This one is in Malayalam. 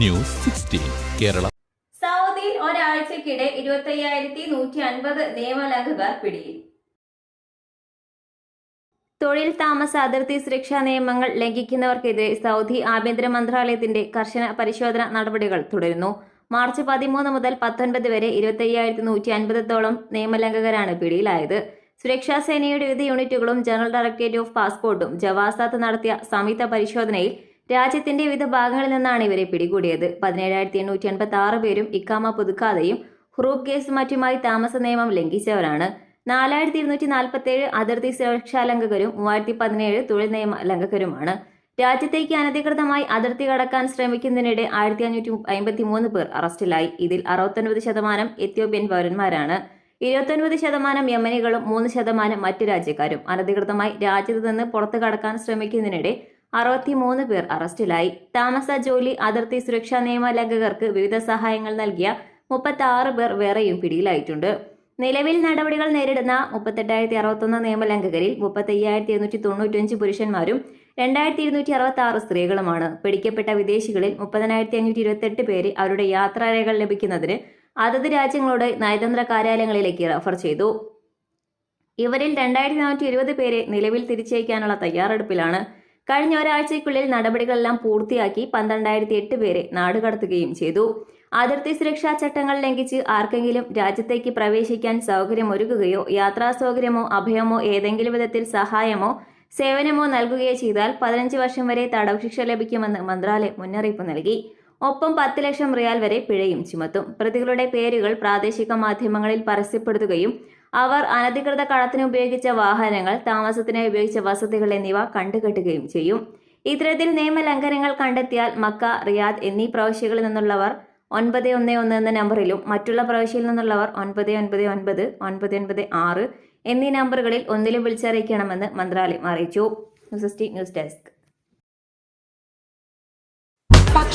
News sixteen Kerala. സൗദിയിൽ ഒരാഴ്ചക്കിടെ ഇരുപത്തയ്യായിരത്തി നൂറ്റി അൻപത് നിയമലംഘകർ പിടിയിൽ. തൊഴിൽ താമസ അതിർത്തി സുരക്ഷാ നിയമങ്ങൾ ലംഘിക്കുന്നവർക്കെതിരെ സൗദി ആഭ്യന്തര മന്ത്രാലയത്തിന്റെ കർശന പരിശോധന നടപടികൾ തുടരുന്നു. മാർച്ച് പതിമൂന്ന് മുതൽ പത്തൊൻപത് വരെ ഇരുപത്തയ്യായിരത്തി നൂറ്റി അൻപതോളം നിയമലംഘകരാണ് പിടിയിലായത്. സുരക്ഷാ സേനയുടെ വിവിധ യൂണിറ്റുകളും ജനറൽ ഡയറക്ടറേറ്റ് ഓഫ് പാസ്പോർട്ടും ജവാസാത്ത് നടത്തിയ സംയുക്ത പരിശോധനയിൽ രാജ്യത്തിന്റെ വിവിധ ഭാഗങ്ങളിൽ നിന്നാണ് ഇവരെ പിടികൂടിയത്. പതിനേഴായിരത്തി എണ്ണൂറ്റി എൺപത്തി ആറ് പേരും ഇക്കാമ പുതുക്കാതെയും ഹ്രൂബ് കേസ് മറ്റുമായി താമസ നിയമം ലംഘിച്ചവരാണ്. നാലായിരത്തി ഇരുന്നൂറ്റി നാൽപ്പത്തി ഏഴ് അതിർത്തി സുരക്ഷാ ലംഘകരും മൂവായിരത്തി പതിനേഴ് തൊഴിൽ നിയമ ലംഘകരുമാണ്. രാജ്യത്തേക്ക് അനധികൃതമായി അതിർത്തി കടക്കാൻ ശ്രമിക്കുന്നതിനിടെ ആയിരത്തി അഞ്ഞൂറ്റി അമ്പത്തി മൂന്ന് പേർ അറസ്റ്റിലായി. ഇതിൽ അറുപത്തൊൻപത് ശതമാനം എത്യോപ്യൻ പൗരന്മാരാണ്. ഇരുപത്തൊൻപത് ശതമാനം യമനികളും മൂന്ന് ശതമാനം മറ്റു രാജ്യക്കാരും. അനധികൃതമായി രാജ്യത്ത് നിന്ന് പുറത്തു കടക്കാൻ ശ്രമിക്കുന്നതിനിടെ അറുപത്തിമൂന്ന് പേർ അറസ്റ്റിലായി. താമസ ജോലി അതിർത്തി സുരക്ഷാ നിയമ ലംഘകർക്ക് വിവിധ സഹായങ്ങൾ നൽകിയ മുപ്പത്തി ആറ് പേർ വേറെയും പിടിയിലായിട്ടുണ്ട്. നിലവിൽ നടപടികൾ നേരിടുന്ന മുപ്പത്തെട്ടായിരത്തി അറുപത്തൊന്ന് നിയമലംഘകരിൽ മുപ്പത്തയ്യായിരത്തി ഇരുന്നൂറ്റി തൊണ്ണൂറ്റഞ്ച് പുരുഷന്മാരും രണ്ടായിരത്തി ഇരുന്നൂറ്റി അറുപത്തി ആറ് സ്ത്രീകളുമാണ്. പിടിക്കപ്പെട്ട വിദേശികളിൽ മുപ്പതിനായിരത്തി അഞ്ഞൂറ്റി ഇരുപത്തെട്ട് പേര് അവരുടെ യാത്രാരേഖകൾ ലഭിക്കുന്നതിന് അതത് രാജ്യങ്ങളോട് നയതന്ത്ര കാര്യാലയങ്ങളിലേക്ക് റഫർ ചെയ്തു. ഇവരിൽ രണ്ടായിരത്തി നാനൂറ്റി ഇരുപത് പേരെ നിലവിൽ തിരിച്ചയക്കാനുള്ള തയ്യാറെടുപ്പിലാണ് കഴിഞ്ഞ ഒരാഴ്ചയ്ക്കുള്ളിൽ നടപടികളെല്ലാം പൂർത്തിയാക്കി പന്ത്രണ്ടായിരത്തി എട്ട് പേരെ നാടുകടത്തുകയും ചെയ്തു. അതിർത്തി സുരക്ഷാ ചട്ടങ്ങൾ ലംഘിച്ച് ആർക്കെങ്കിലും രാജ്യത്തേക്ക് പ്രവേശിക്കാൻ സൗകര്യമൊരുക്കുകയോ യാത്രാ സൗകര്യമോ അഭയമോ ഏതെങ്കിലും വിധത്തിൽ സഹായമോ സേവനമോ നൽകുകയോ ചെയ്താൽ പതിനഞ്ച് വർഷം വരെ തടവ് ശിക്ഷ ലഭിക്കുമെന്ന് മന്ത്രാലയം മുന്നറിയിപ്പ് നൽകി. ഒപ്പം പത്ത് ലക്ഷം റിയാൽ വരെ പിഴയും ചുമത്തും. പ്രതികളുടെ പേരുകൾ പ്രാദേശിക മാധ്യമങ്ങളിൽ പരസ്യപ്പെടുത്തുകയും അവർ അനധികൃത കടത്തിന് ഉപയോഗിച്ച വാഹനങ്ങൾ താമസത്തിനായി ഉപയോഗിച്ച വസതികൾ എന്നിവ കണ്ടുകെട്ടുകയും ചെയ്യും. ഇത്തരത്തിൽ നിയമലംഘനങ്ങൾ കണ്ടെത്തിയാൽ മക്ക റിയാദ് എന്നീ പ്രവശ്യകളിൽ നിന്നുള്ളവർ ഒൻപത് ഒന്ന് ഒന്ന് എന്ന നമ്പറിലും മറ്റുള്ള പ്രവശ്യയിൽ നിന്നുള്ളവർ ഒൻപത് ഒൻപത് ഒൻപത് ഒൻപത് ഒൻപത് ആറ് എന്നീ നമ്പറുകളിൽ ഒന്നിലും വിളിച്ചറിയിക്കണമെന്ന് മന്ത്രാലയം അറിയിച്ചു. News desk.